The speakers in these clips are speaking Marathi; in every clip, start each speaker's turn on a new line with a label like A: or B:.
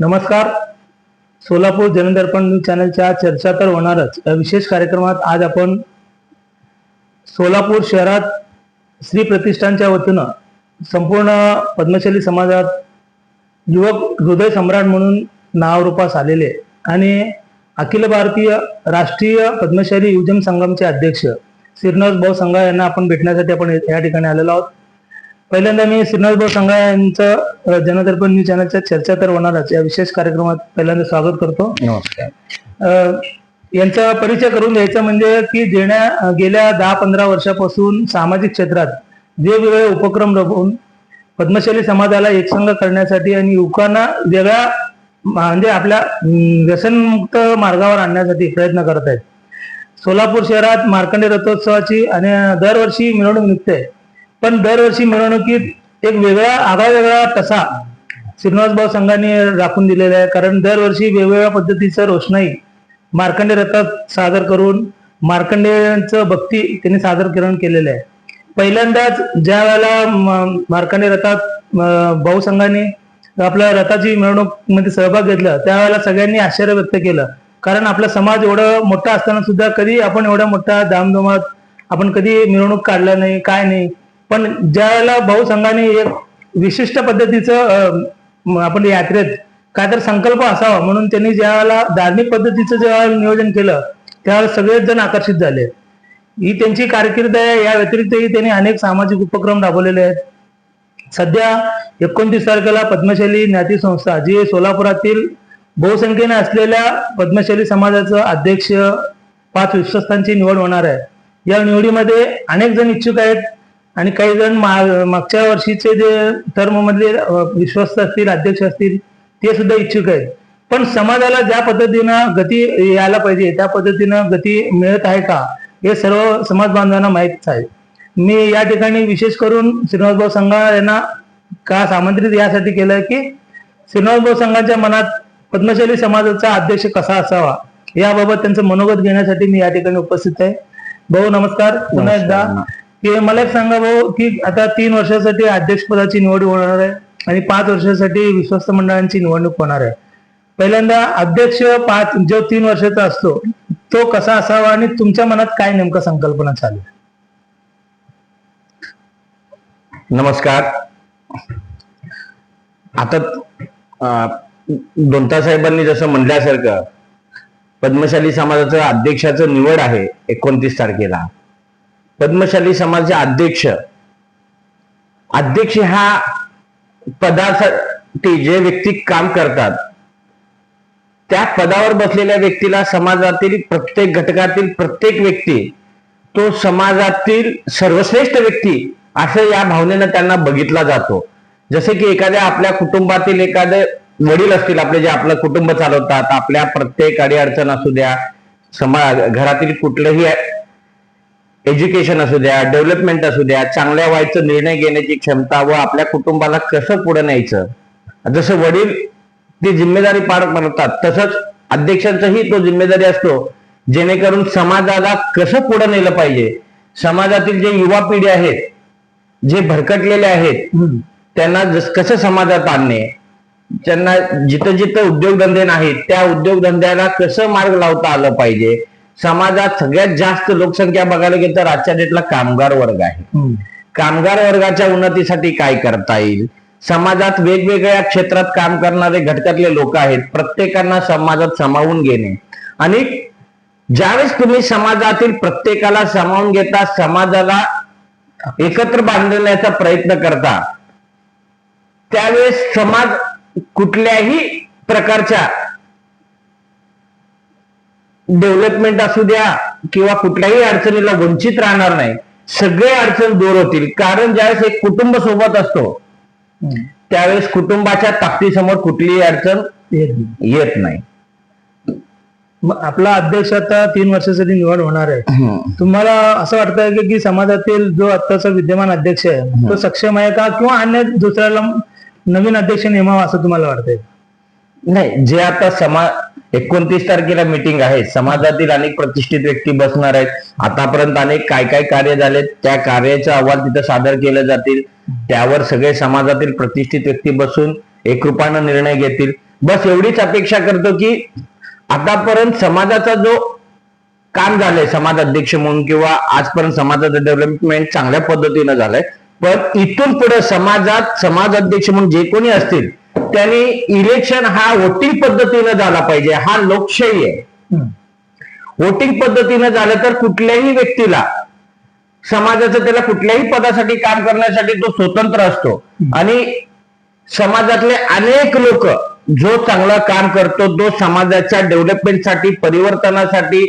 A: नमस्कार. सोलापूर जनदर्पण न्यूज चॅनलच्या चर्चा तर होणारच. या विशेष कार्यक्रमात आज आपण सोलापूर शहरात श्री प्रतिष्ठानच्या वतीनं संपूर्ण पद्मशाली समाजात युवक हृदय सम्राट म्हणून नावरूपास आलेले आणि अखिल भारतीय राष्ट्रीय पद्मशाली युवजन संगमचे अध्यक्ष श्रीनिवास भाऊ संघा यांना आपण भेटण्यासाठी आपण या ठिकाणी आलेलो आहोत. पहिल्यांदा मी श्रीनिवास भाऊ संघा यांचं जनदर्पण न्यूज चॅनलच्या चर्चा तर होणारच. या विशेष कार्यक्रमात पहिल्यांदा स्वागत करतो.
B: नमस्कार.
A: यांचा परिचय करून द्यायचा म्हणजे की जेण्या गेल्या दहा पंधरा वर्षापासून सामाजिक क्षेत्रात वेगवेगळे उपक्रम राबवून पद्मशाली समाजाला एकसंघ करण्यासाठी आणि युवकांना वेगळ्या म्हणजे आपल्या व्यसनमुक्त मार्गावर आणण्यासाठी प्रयत्न करत आहेत. सोलापूर शहरात मार्कंडे रथोत्सवाची आणि दरवर्षी मिरवणूक निघते. पण दरवर्षी मिरवणुकीत एक वेगळा आगळा वेगळा तसा श्रीनिवासभाऊ संघाने राखून दिलेला आहे. कारण दरवर्षी वेगवेगळ्या पद्धतीचं रोषणाई मार्कंडे रथात सादर करून मार्कंडेयांचं भक्ती त्यांनी सादरकरण केलेलं आहे. पहिल्यांदाच ज्या वेळेला मार्कंडे रथात भाऊ संघाने आपल्या रथाची मिरवणूकमध्ये सहभाग घेतला त्यावेळेला सगळ्यांनी आश्चर्य व्यक्त केलं. कारण आपला समाज एवढं मोठा असताना सुद्धा कधी आपण एवढ्या मोठ्या धामधुमात आपण कधी मिरवणूक काढला नाही काय नाही. पण ज्याला बहुसंघाने एक विशिष्ट पद्धतीचं आपण यात्रेत काय तर संकल्प असावा म्हणून त्यांनी ज्यावेळेला धार्मिक पद्धतीचं जेव्हा नियोजन केलं त्यावेळेला सगळेच जण आकर्षित झाले. ही त्यांची कारकीर्द आहे या व्यतिरिक्तही त्यांनी अनेक सामाजिक उपक्रम राबवलेले आहेत. सध्या एकोणतीस तारखेला पद्मशाली ज्ञाती संस्था जी सोलापुरातील बहुसंख्येने असलेल्या पद्मशाली समाजाचं अध्यक्ष पाच विश्वस्तांची निवड होणार आहे. या निवडीमध्ये अनेक जण इच्छुक आहेत. आणि काही जण मागच्या वर्षीचे जे टर्म मधले विश्वस्त असतील अध्यक्ष असतील ते सुद्धा इच्छुक आहेत. पण समाजाला ज्या पद्धतीनं गती यायला पाहिजे त्या पद्धतीनं गती मिळत आहे का हे सर्व समाज बांधवांना माहीतच आहे. मी या ठिकाणी विशेष करून श्रीनिवासभाऊ संघा यांना का आमंत्रित यासाठी केलं की श्रीनिवासभाऊ संघाच्या मनात पद्मशाली समाजाचा अध्यक्ष कसा असावा याबाबत त्यांचं मनोगत घेण्यासाठी मी या ठिकाणी उपस्थित आहे. भाऊ नमस्कार. पुन्हा एकदा की मला एक सांगा भाऊ की आता तीन वर्षासाठी अध्यक्षपदाची निवड होणार आहे आणि पाच वर्षासाठी विश्वस्त मंडळांची निवडणूक होणार आहे. पहिल्यांदा अध्यक्ष पाच जो तीन वर्षाचा असतो तो कसा असावा आणि तुमच्या मनात काय नेमकं संकल्पना चालू आहे?
B: नमस्कार. आता दोनता साहेबांनी जसं म्हणल्यासारखं पद्मशाली समाजाचं अध्यक्षाचं निवड आहे एकोणतीस तारखेला. पद्मशाली समाजाचे अध्यक्ष. अध्यक्ष ह्या पदासाठी जे व्यक्ती काम करतात त्या पदावर बसलेल्या व्यक्तीला समाजातील प्रत्येक घटकातील प्रत्येक व्यक्ती तो समाजातील सर्वश्रेष्ठ व्यक्ती असं या भावनेनं त्यांना बघितला जातो. जसे की एखाद्या आपल्या कुटुंबातील एखादे वडील असतील आपले जे आपलं कुटुंब चालवतात आपल्या प्रत्येक अडीअडचण असू द्या समाज घरातील कुठलंही एज्युकेशन असू द्या डेव्हलपमेंट असू द्या चांगल्या वाईटचं निर्णय घेण्याची क्षमता व आपल्या कुटुंबाला कसं पुढे न्यायचं? जसं वडील ती जिम्मेदारी पार पडतात तसंच अध्यक्षांचंही तो जिम्मेदारी असतो जेणेकरून समाजाला कसं पुढे नेलं पाहिजे? समाजातील जे युवा पिढी आहेत जे भरकटलेले आहेत त्यांना कसं समाजात आणणे? त्यांना जिथं जिथं उद्योगधंदे नाहीत त्या उद्योगधंद्याला कसं मार्ग लावता आलं पाहिजे? समाजात सगळ्यात जास्त लोकसंख्या बघायला गेलं तर आजच्या डेटला कामगार वर्ग आहे. कामगार वर्गाच्या उन्नतीसाठी काय करता येईल? समाजात वेगवेगळ्या क्षेत्रात काम करणारे घटकातले लोक आहेत. प्रत्येकांना समाजात सामावून घेणे. आणि ज्यावेळेस तुम्ही समाजातील प्रत्येकाला सामावून घेता समाजाला एकत्र बांधण्याचा प्रयत्न करता त्यावेळेस समाज कुठल्याही प्रकारच्या डेव्हलपमेंट असू द्या किंवा कुठल्याही अडचणीला वंचित राहणार नाही. सगळे अडचण दूर होतील. कारण ज्यावेळेस एक कुटुंब सोबत असतो. त्यावेळेस कुटुंबाच्या ताकदीसमोर कुठलीही अडचण
A: येत नाही. आपला अध्यक्ष आता तीन वर्षासाठी निवड होणार आहे. तुम्हाला असं वाटतंय की- की समाजातील जो आत्ताचा विद्यमान अध्यक्ष आहे तो सक्षम आहे का? किंवा अन्य दुसऱ्याला नवीन अध्यक्ष नेमावा असं तुम्हाला वाटतंय?
B: नाही जे आता समाज एकोणतीस तारखेला मीटिंग आहे. समाजातील अनेक प्रतिष्ठित व्यक्ती बसणार आहेत. आतापर्यंत अनेक काय काय कार्य झाले त्या कार्याचा अहवाल तिथं सादर केले जातील. त्यावर सगळे समाजातील प्रतिष्ठित व्यक्ती बसून एक रूपानं निर्णय घेतील. बस एवढीच अपेक्षा करतो की आतापर्यंत समाजाचा जो काम झालंय समाज अध्यक्ष म्हणून किंवा आजपर्यंत समाजाचं डेव्हलपमेंट चांगल्या पद्धतीनं झालंय. पण इथून पुढे समाजात समाज अध्यक्ष म्हणून जे कोणी असतील त्यांनी इलेक्शन हा वोटिंग पद्धतीनं झाला पाहिजे हा लोकशाही आहे. वोटिंग पद्धतीनं झालं तर कुठल्याही व्यक्तीला समाजाचं त्याला कुठल्याही पदासाठी काम करण्यासाठी तो स्वतंत्र असतो. आणि समाजातले अनेक लोक जो चांगलं काम करतो तो समाजाच्या डेव्हलपमेंटसाठी परिवर्तनासाठी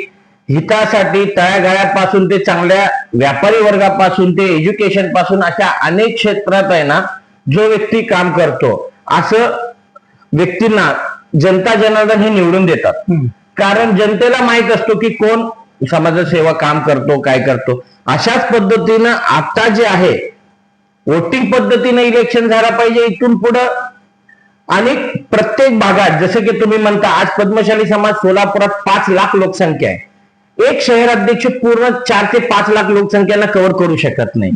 B: हितासाठी तळागाळापासून ते चांगल्या व्यापारी वर्गापासून ते एज्युकेशनपासून अशा अनेक क्षेत्रात आहे ना जो व्यक्ती काम करतो. असं व्यक्तींना जनता जनार्दन हे निवडून देतात. कारण जनतेला माहीत असतो की कोण समाजसेवा काम करतो काय करतो. अशाच पद्धतीनं आता जे आहे वोटिंग पद्धतीने इलेक्शन झालं पाहिजे इथून पुढं. आणि प्रत्येक भागात जसं की तुम्ही म्हणता आज पद्मशाली समाज सोलापुरात पाच लाख लोकसंख्या आहे. एक शहर अध्यक्ष पूर्ण चार ते पाच लाख लोकसंख्येला कव्हर करू शकत नाही.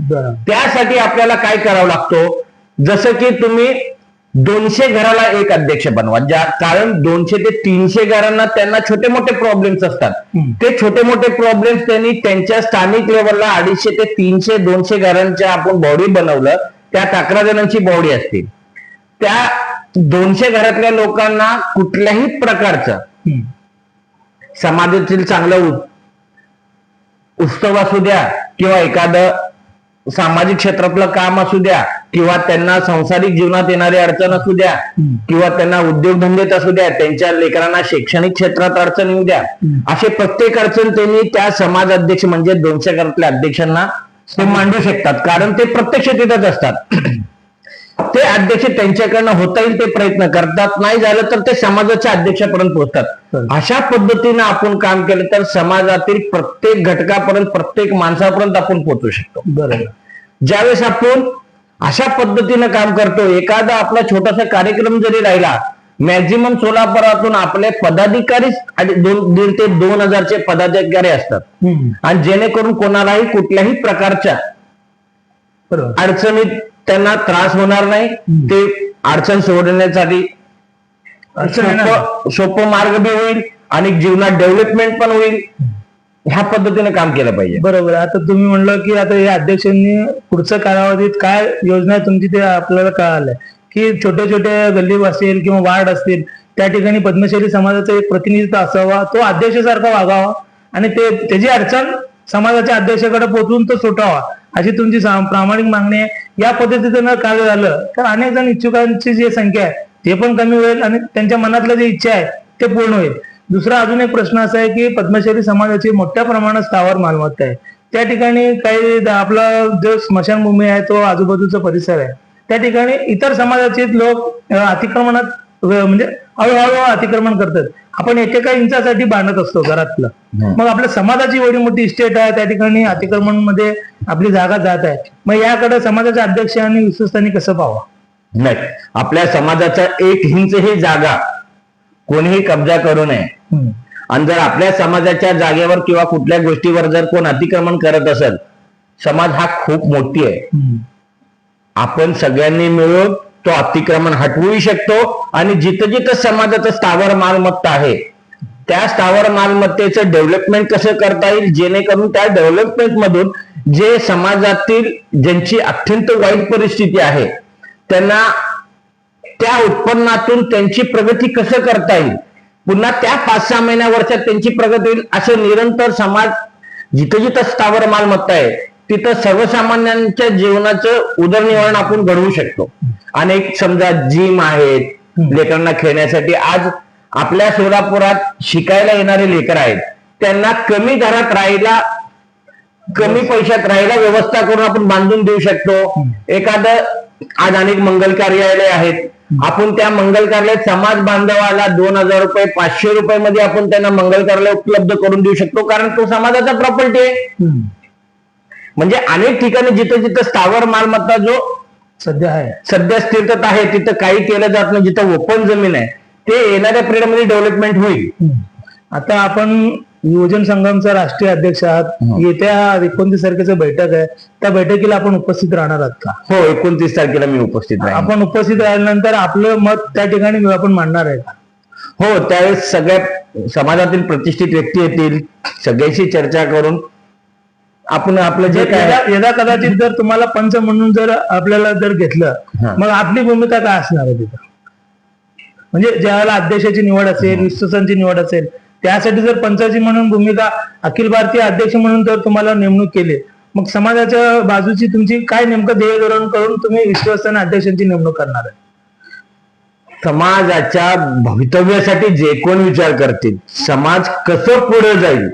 B: त्यासाठी आपल्याला काय करावं लागतो? जसं की तुम्ही दोनशे घराला एक अध्यक्ष बनवा ज्या कारण दोनशे ते तीनशे घरांना त्यांना छोटे मोठे प्रॉब्लेम्स असतात. ते छोटे मोठे प्रॉब्लेम्स त्यांनी त्यांच्या स्थानिक लेवलला अडीचशे ते तीनशे दोनशे घरांच्या आपण बॉडी बनवलं त्यात अकरा जणांची बॉडी असते त्या दोनशे घरातल्या लोकांना कुठल्याही प्रकारचं. समाजातील चांगलं उत्सव असू द्या किंवा एखादं सामाजिक क्षेत्रातलं काम असू द्या किंवा त्यांना सांसारिक जीवनात येणारी अडचण असू द्या. किंवा त्यांना उद्योगधंदेत असू द्या त्यांच्या लेकरांना शैक्षणिक क्षेत्रात अडचण येऊ द्या. असे प्रत्येक अडचण त्यांनी त्या समाज अध्यक्ष म्हणजे दोनशे घरातल्या अध्यक्षांना ते मांडू शकतात कारण ते प्रत्यक्ष तिथंच असतात ते अध्यक्ष त्यांच्याकडनं होता येईल ते प्रयत्न करतात नाही झालं तर ते समाजाच्या अध्यक्षापर्यंत पोहोचतात. अशा पद्धतीनं आपण काम केलं तर समाजातील प्रत्येक घटकापर्यंत प्रत्येक माणसापर्यंत आपण पोहोचू शकतो
A: बरोबर
B: ज्यावेळेस आपण अशा पद्धतीनं काम करतो एखादा आपला छोटासा कार्यक्रम जरी राहिला मॅक्झिमम सोलापुरातून आपले पदाधिकारीच दोन दीड ते दोन हजारचे पदाधिकारी असतात. आणि जेणेकरून कोणालाही कुठल्याही प्रकारच्या अडचणीत त्यांना त्रास होणार नाही. ते अडचण सोडवण्यासाठी सोपं सोपं मार्ग बी होईल आणि जीवनात डेव्हलपमेंट पण होईल. ह्या पद्धतीने काम केलं पाहिजे.
A: बरोबर. आता तुम्ही म्हणलं की आता या अध्यक्षांनी पुढच्या कालावधीत काय योजना आहे तुमची ते आपल्याला कळालंय की छोट्या छोट्या गल्ली असेल किंवा वार्ड असतील त्या ठिकाणी पद्मशैली समाजाचा एक प्रतिनिधित्व असावा तो अध्यक्षासारखा वागावा आणि ते त्याची अडचण समाजाच्या अध्यक्षाकडे पोहोचून तो सुटावा अशी तुमची प्रामाणिक मागणी आहे. या पद्धतीनं कार्य झालं तर अनेक जण इच्छुकांची जी संख्या आहे ते पण कमी होईल आणि त्यांच्या मनातलं जे इच्छा आहे ते पूर्ण होईल. दुसरा अजून एक प्रश्न असा आहे की पद्मशाली समाजाची मोठ्या प्रमाणात स्थावर मालमत्ता आहे. त्या ठिकाणी काही आपला जो स्मशानभूमी आहे तो आजूबाजूचा परिसर आहे. त्या ठिकाणी इतर समाजाचे लोक अतिक्रमणात म्हणजे हळूहळू अतिक्रमण करतात. आपण एकेका इंचासाठी बांधत असतो घरातलं. मग आपल्या समाजाची एवढी मोठी इस्टेट आहे त्या ठिकाणी अतिक्रमणमध्ये आपली जागा जात आहे. मग याकडे समाजाच्या अध्यक्षांनी विश्वस्तांनी कसं पाहावं?
B: नाही. आपल्या समाजाचा एक हिंच ही जागा कोणीही कब्जा करू नये. आणि जर आपल्या समाजाच्या जागेवर किंवा कुठल्या गोष्टीवर जर कोण अतिक्रमण करत असेल समाज हा खूप मोठी आहे. आपण सगळ्यांनी मिळून तो अतिक्रमण हटवूही शकतो आणि जिथं जिथं समाजाचं स्थावर मालमत्ता आहे त्या स्थावर मालमत्तेचं डेव्हलपमेंट कसं करता येईल जेणेकरून त्या डेव्हलपमेंट मधून जे समाजातील ज्यांची अत्यंत वाईट परिस्थिती आहे त्यांना त्या उत्पन्नातून त्यांची प्रगती कसं करता येईल? पुन्हा त्या पाच सहा महिन्या वर्षात त्यांची प्रगती होईल असं निरंतर समाज जिथं जिथं स्थावर मालमत्ता आहे तिथं सर्वसामान्यांच्या जीवनाचं उदरनिर्वाहन आपण घडवू शकतो. अनेक समजा जिम आहेत लेकरांना खेळण्यासाठी. आज आपल्या सोलापुरात शिकायला येणारे लेकर आहेत. त्यांना कमी दरात राहायला कमी पैशात राहायला व्यवस्था करून आपण बांधून देऊ शकतो. एखादं आज अनेक मंगल कार्यालय आहेत. आपण त्या मंगल समाज बांधवाला दोन हजार रुपये पाचशे रुपये मध्ये आपण त्यांना मंगल कार्यालय उपलब्ध करून देऊ शकतो कारण तो समाजाचा प्रॉपर्टी आहे. म्हणजे अनेक ठिकाणी जिथं जिथं स्थावर मालमत्ता जो
A: सध्या आहे
B: सध्या स्थिरता आहे तिथं काही केलं जात नाही जिथं ओपन जमीन आहे ते येणाऱ्या पिरियडमध्ये डेव्हलपमेंट होईल.
A: आता आपण युवजन संघमचा राष्ट्रीय अध्यक्ष आहात. येत्या एकोणतीस तारखेचं बैठक आहे. त्या बैठकीला आपण उपस्थित राहणार आहात का?
B: हो एकोणतीस तारखेला मी उपस्थित राहीन.
A: आपण उपस्थित राहिल्यानंतर आपलं मत त्या ठिकाणी आपण मांडणार आहे का?
B: हो त्यावेळेस सगळ्या समाजातील प्रतिष्ठित व्यक्ती येतील. सगळ्याशी चर्चा करून आपण आपलं जे काय
A: यदा यदा कदाचित जर तुम्हाला पंच म्हणून जर आपल्याला जर घेतलं
B: हा.
A: मग आपली भूमिका काय असणार आहे तिथं? म्हणजे ज्यावेळेला अध्यक्षाची निवड असेल विश्वसांची निवड असेल त्यासाठी जर पंचाची म्हणून भूमिका अखिल भारतीय अध्यक्ष म्हणून जर तुम्हाला नेमणूक केली. मग समाजाच्या बाजूची तुमची काय नेमकं ध्येय धोरण करून तुम्ही विश्वसन अध्यक्षांची नेमणूक करणार आहे?
B: समाजाच्या भवितव्यासाठी जे कोण विचार करतील समाज कसं पुढे जाईल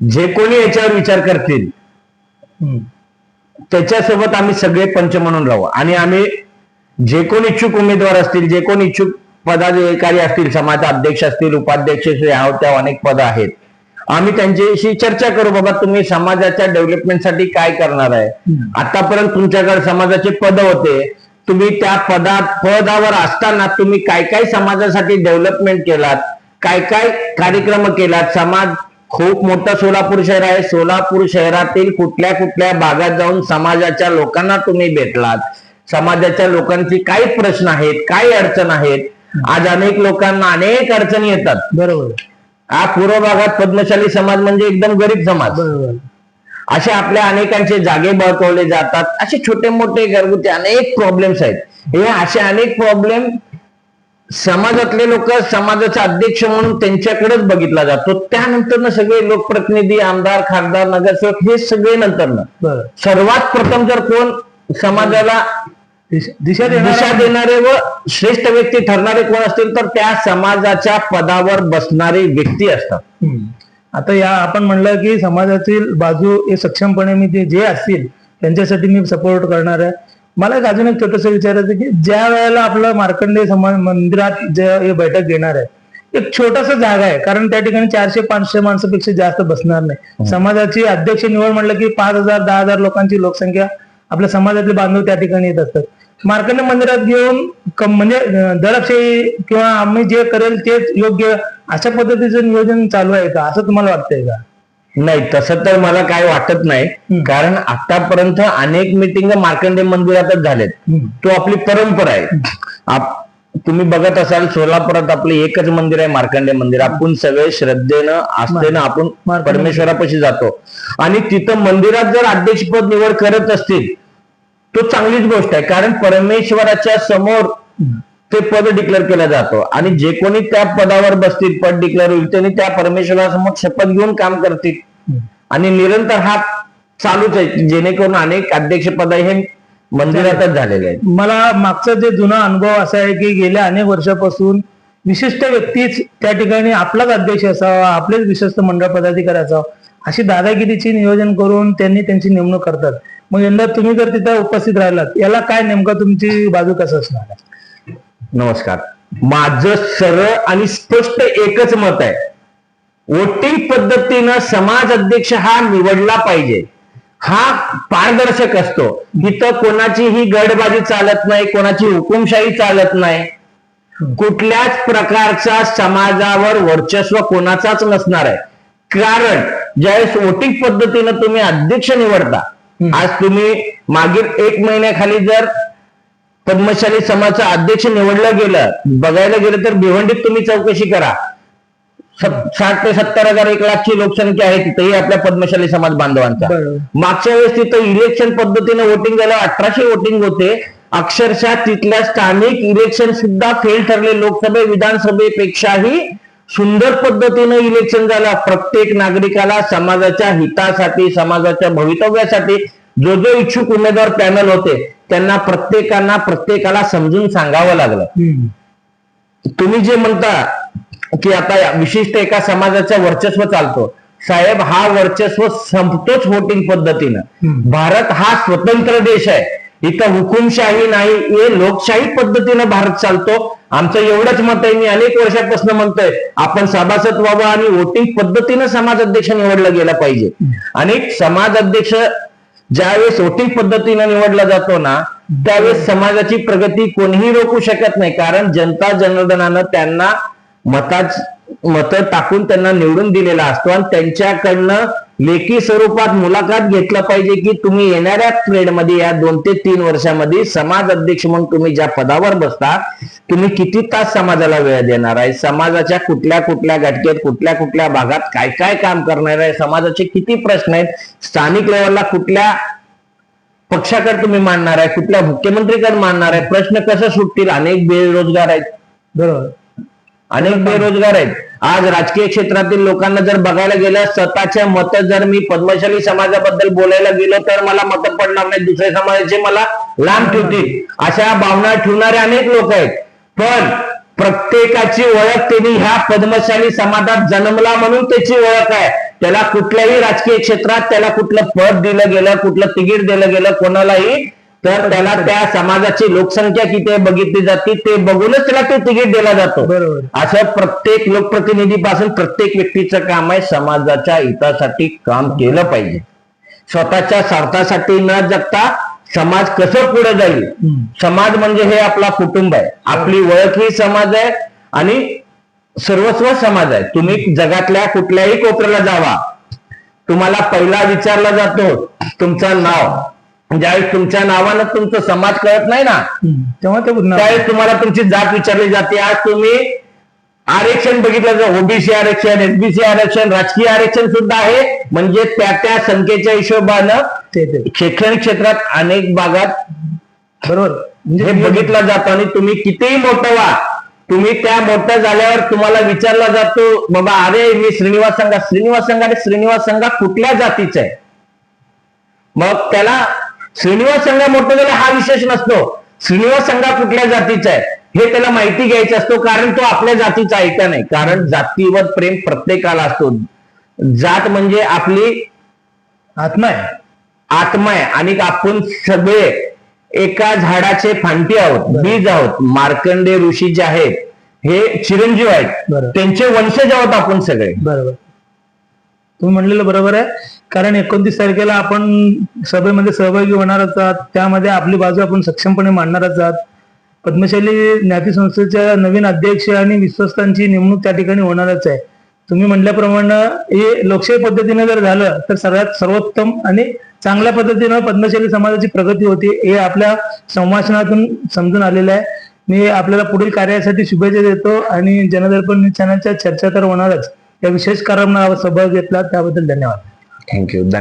B: जे कोणी याच्यावर विचार करतील. त्याच्यासोबत आम्ही सगळे पंच म्हणून राहू. आणि आम्ही जे कोण इच्छुक उमेदवार असतील जे कोण इच्छुक पदाधिकारी असतील समाज अध्यक्ष असतील उपाध्यक्ष त्या अनेक पद आहेत. आम्ही त्यांच्याशी चर्चा करू बाबा तुम्ही समाजाच्या डेव्हलपमेंटसाठी काय करणार आहे. आतापर्यंत तुमच्याकडे समाजाचे पद होते. तुम्ही त्या पदात पदावर असताना तुम्ही काय काय समाजासाठी डेव्हलपमेंट केलात? काय काय कार्यक्रम केलात? समाज खूप मोठं सोलापूर शहर आहे. सोलापूर शहरातील कुठल्या कुठल्या भागात जाऊन समाजाच्या लोकांना तुम्ही भेटलात? समाजाच्या लोकांची काय प्रश्न आहेत? काय अडचण आहेत? आज अनेक लोकांना अनेक अडचणी येतात.
A: बरोबर.
B: हा पूर्व भागात पद्मशाली समाज म्हणजे एकदम गरीब समाज.
A: बरोबर.
B: असे आपल्या अनेकांचे जागे बळकवले जातात. असे छोटे मोठे घरगुती अनेक प्रॉब्लेम्स आहेत. हे असे अनेक प्रॉब्लेम समाजातले लोक समाजाचे अध्यक्ष म्हणून त्यांच्याकडेच बघितला जातो. त्यानंतर सगळे लोकप्रतिनिधी आमदार खासदार नगरसेवक हे सगळे नंतर सर्वात प्रथम जर कोण समाजाला
A: दिशा देणारा
B: व श्रेष्ठ व्यक्ती ठरणारे कोण असतील तर त्या समाजाच्या पदावर बसणारी व्यक्ती असतात.
A: आता या आपण म्हणलं की समाजातील बाजू हे सक्षमपणे मी ते जे असतील त्यांच्यासाठी मी सपोर्ट करणार आहे. मला एक अजून एक छोटस विचारायचं की ज्या वेळेला आपलं मार्कंडेय समाज मंदिरात जे हे बैठक घेणार आहे एक छोटासा जागा आहे कारण त्या ठिकाणी चारशे पाचशे माणसापेक्षा जास्त बसणार नाही. समाजाची अध्यक्ष निवड म्हणलं की पाच हजार दहा हजार लोकांची लोकसंख्या आपल्या समाजातले बांधव त्या ठिकाणी येत असतात. मार्कंडेय मंदिरात घेऊन कम- म्हणजे दडपशाही किंवा आम्ही जे करेल तेच योग्य अशा पद्धतीचं नियोजन चालू आहे का? असं तुम्हाला वाटतंय का?
B: नाही तसं तर मला काय वाटत नाही. कारण आतापर्यंत अनेक मिटिंग मार्कंडे मंदिरातच झालेत. तो आपली परंपरा आहे. आप- तुम्ही बघत असाल सोलापुरात आपलं एकच मंदिर आहे मार्कंडे मंदिर. आपण सगळे श्रद्धेनं आस्थेनं आपण परमेश्वरापाशी जातो. आणि तिथं मंदिरात जर अध्यक्षपद निवड करत असतील तो चांगलीच गोष्ट आहे. कारण परमेश्वराच्या समोर ते पद डिक्लेअर केलं जातो. आणि जे कोणी त्या पदावर बसतील पद डिक्लेअर होईल त्यांनी त्या परमेश्वरासमोर शपथ घेऊन काम करतील. आणि निरंतर हा चालूच आहे जेणेकरून अनेक अध्यक्षपद हे मंदिरातच झालेले आहेत.
A: मला मागचा जे जुना अनुभव असा आहे की गेल्या अनेक वर्षापासून विशिष्ट व्यक्तीच त्या ठिकाणी आपलाच अध्यक्ष असावा आपलेच विश्वस्त मंडळ पदाधिकारी असावा अशी दादागिरीची नियोजन करून त्यांनी त्यांची नेमणूक करतात. मग यंदा तुम्ही जर तिथं उपस्थित राहिलात याला काय नेमकं तुमची बाजू कसं असणार आहे?
B: नमस्कार. माझं सरळ आणि स्पष्ट एकच मत आहे. वोटिंग पद्धतीनं समाज अध्यक्ष हा निवडला पाहिजे. हा पारदर्शक असतो. इथं कोणाचीही गडबाजी चालत नाही कोणाची हुकुमशाही चालत नाही. कुठल्याच प्रकारचा समाजावर वर्चस्व कोणाचाच नसणार आहे. कारण ज्यावेळेस वोटिंग पद्धतीनं तुम्ही अध्यक्ष निवडता आज तुम्ही मागील एक महिन्याखाली जर पद्मशाली समाजाचा अध्यक्ष निवडलं गेलं बघायला गेलं तर भिवंडीत तुम्ही चौकशी करा. साठ ते सत्तर हजार एक लाखची लोकसंख्या आहे तिथेही आपल्या पद्मशाली समाज बांधवांचा. मागच्या वेळेस तिथं इलेक्शन पद्धतीने वोटिंग झालं अठराशे वोटिंग होते. अक्षरशः तिथल्या स्थानिक इलेक्शन सुद्धा फेल ठरले लोकसभे विधानसभेपेक्षाही सुंदर पद्धतीनं इलेक्शन झालं प्रत्येक नागरिकाला समाजाच्या हितासाठी समाजाच्या भवितव्यासाठी जो जो इच्छुक उमेदवार पॅनल होते त्यांना प्रत्येकांना प्रत्येकाला समजून सांगावं लागलं. तुम्ही जे म्हणता की आता विशिष्ट एका समाजाचं वर्चस्व चालतो साहेब हा वर्चस्व संपतोच वोटिंग पद्धतीनं. भारत हा स्वतंत्र देश आहे इथं हुकुमशाही नाही हे लोकशाही पद्धतीनं भारत चालतो आमचं एवढंच मत आहे मी अनेक वर्षापासून म्हणतोय आपण सभासद व्हावं आणि वोटिंग पद्धतीनं समाज अध्यक्ष निवडला गेला पाहिजे. आणि समाज अध्यक्ष ज्यावेळेस वोटिंग पद्धतीनं निवडला जातो ना त्यावेळेस समाजाची प्रगती कोणीही रोखू शकत नाही. कारण जनता जनार्दनानं त्यांना मताच मतं टाकून त्यांना निवडून दिलेला असतो आणि त्यांच्याकडनं लेखी स्वरूपात मुलाखत घेतलं पाहिजे की तुम्ही येणाऱ्या पिरियडमध्ये या दोन ते तीन वर्षामध्ये समाज अध्यक्ष म्हणून तुम्ही ज्या पदावर बसता तुम्ही किती तास समाजाला वेळ देणार आहे? समाजाच्या कुठल्या कुठल्या घटकेत कुठल्या कुठल्या भागात काय काय काम करणार आहे? समाजाचे किती प्रश्न आहेत? स्थानिक लेवलला कुठल्या पक्षाकडे तुम्ही मांडणार आहे? कुठल्या मुख्यमंत्रीकडे मांडणार आहे? प्रश्न कसे सुटतील? अनेक बेरोजगार आहेत.
A: बरोबर.
B: अनेक बेरोजगार आहेत. आज राजकीय क्षेत्रातील लोकांना जर बघायला गेलं स्वतःच्या मत जर मी पद्मशाली समाजाबद्दल बोलायला गेलो तर मला मत पडणार नाही दुसऱ्या समाजाचे मला लांब ठेवतील. अशा भावना ठेवणारे अनेक लोक आहेत. पण प्रत्येकाची ओळख त्यांनी ह्या पद्मशाली समाजात जन्मला म्हणून त्याची ओळख आहे. त्याला कुठल्याही राजकीय क्षेत्रात त्याला कुठलं पद दिलं गेलं कुठलं तिकीट दिलं गेलं कोणालाही तर त्याला त्या समाजाची लोकसंख्या किती आहे बघितली जाते ते बघूनच त्याला ते तिकीट दिला जातो. असं प्रत्येक लोकप्रतिनिधीपासून प्रत्येक व्यक्तीचं काम आहे समाजाच्या हितासाठी काम केलं पाहिजे. स्वतःच्या स्वार्थासाठी न जगता समाज कसं पुढे जाईल. समाज म्हणजे हे आपला कुटुंब आहे. आपली ओळख ही समाज आहे आणि सर्वस्व समाज आहे. तुम्ही जगातल्या कुठल्याही कोपऱ्याला जावा. तुम्हाला पहिला विचारला जातो तुमचं नाव. ज्यावेळेस तुमच्या नावानं तुमचं समाज कळत नाही ना.
A: तेव्हा ते
B: त्यावेळेस तुम्हाला तुमची जात विचारली जाते. आज तुम्ही आरक्षण बघितलं तर ओबीसी आरक्षण एसबीसी आरक्षण राजकीय आरक्षण सुद्धा आहे. म्हणजे त्या त्या संख्येच्या हिशोबानं शैक्षणिक क्षेत्रात अनेक भागात
A: बरोबर.
B: हे
A: म्हणजे
B: बघितलं जातं आणि तुम्ही कितीही मोठं व्हा तुम्ही त्या मोठं झाल्यावर तुम्हाला विचारला जातो बाबा अरे मी श्रीनिवास संघा श्रीनिवास संघ आणि श्रीनिवास संघा कुठल्या जातीचा? आहे मग त्याला श्रीनिवास संघ मोठं झालं हा विशेष नसतो. श्रीनिवास संघा कुठल्या जातीचा आहे? हे त्याला माहिती घ्यायची असतो कारण तो आपल्या जातीचा आहे का नाही? कारण जातीवर प्रेम प्रत्येकाला असतो. जात म्हणजे आपली
A: आत्मा आहे.
B: आत्मा आहे. आणि आपण सगळे एका झाडाचे फांटी आहोत बीज आहोत. मार्कंडे ऋषी जे आहेत हे चिरंजीव आहेत. त्यांचे वंशज आहोत आपण सगळे.
A: बरोबर. तुम्ही म्हणलेलं बरोबर आहे. कारण एकोणतीस तारखेला आपण सभेमध्ये सहभागी होणारच आहात. त्यामध्ये आपली बाजू आपण सक्षमपणे मांडणारच आहात. पद्मशाली ज्ञाती संस्थेच्या नवीन अध्यक्ष आणि विश्वस्तांची नेमणूक त्या ठिकाणी होणारच आहे. तुम्ही म्हटल्याप्रमाणे हे लोकशाही पद्धतीने जर झालं तर सर्वात सर्वोत्तम आणि चांगल्या पद्धतीनं पद्मशाली समाजाची प्रगती होती हे आपल्या संभाषणातून समजून आलेलं आहे. मी आपल्याला पुढील कार्यासाठी शुभेच्छा देतो आणि जनदर्पण न्यूज चॅनलच्या चर्चा तर होणारच. या विशेष कार्यक्रमात सहभाग घेतला त्याबद्दल धन्यवाद.
B: थँक्यू धन्यवाद.